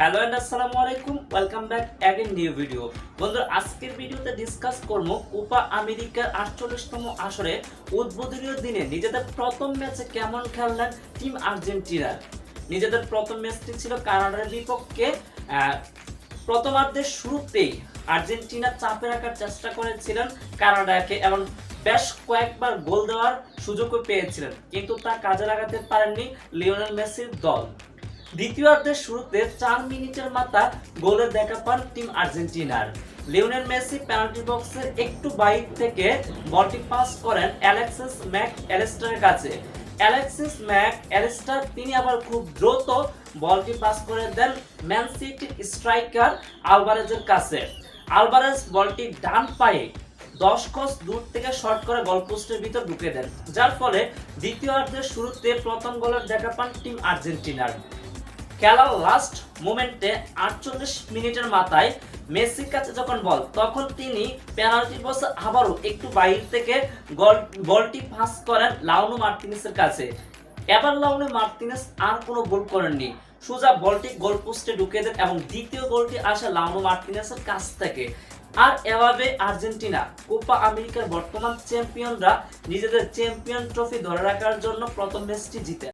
Hello and আসসালামু আলাইকুম welcome back again new video বন্ধুরা, আজকের ভিডিওতে ডিসকাস করব কোপা আমেরিকার আটচল্লিশতম আসরে উদ্বোধনীয় দিনে নিজেদের প্রথম ম্যাচে কেমন খেললেন টিম আর্জেন্টিনা নিজেদের প্রথম ম্যাচটি ছিল কানাডার বিপক্ষে। প্রথমার্ধের শুরুতেই আর্জেন্টিনা চাপে রাখার চেষ্টা করেছিলেন কানাডাকে এবং বেশ কয়েকবার গোল দেওয়ার সুযোগও পেয়েছিলেন। কিন্তু তা কাজে লাগাতে পারেননি লিওনেল মেসির দল। দ্বিতীয়ার্ধের শুরুতে চার মিনিটের মাথা গোলের দেখা পান টিম আর্জেন্টিনার। লিওনেল মেসি পেনাল্টি বক্সের একটু বাইর থেকে বলটি পাস করেন অ্যালেক্সিস ম্যাক অ্যালেস্টারের কাছে। অ্যালেক্সিস ম্যাক অ্যালেস্টার, তিনি আবার খুব দ্রুত বলটি পাস করে দেন ম্যান সিটির স্ট্রাইকার আলভারেজের কাছে। আলভারেজ বলটি ডান পায়ে দশ গজ দূর থেকে শর্ট করে গোল পোস্টের ভিতর ঢুকে দেন, যার ফলে দ্বিতীয়ার্ধের শুরুতে প্রথম গোলের দেখা পান টিম আর্জেন্টিনার। খেলার লাস্ট মোমেন্টে আটচল্লিশ মিনিটের মাথায় মেসির কাছে যখন বল, তখন তিনি পেনাল্টি বক্সে আবারও একটু বাইরে থেকে গল বলটি পাস করেন লাউনো মার্টিনেসের কাছে। এবার লাউনো মার্টিনেস আর কোনো গোল করেননি। সোজা বলটি গোল পোস্টে ঢুকে দেন এবং দ্বিতীয় গোলটি আসে লাউনো মার্টিনেসের কাছ থেকে। আর এভাবে আর্জেন্টিনা, কোপা আমেরিকার বর্তমান চ্যাম্পিয়নরা নিজেদের চ্যাম্পিয়ন ট্রফি ধরে রাখার জন্য প্রথম ম্যাচটি জিতে।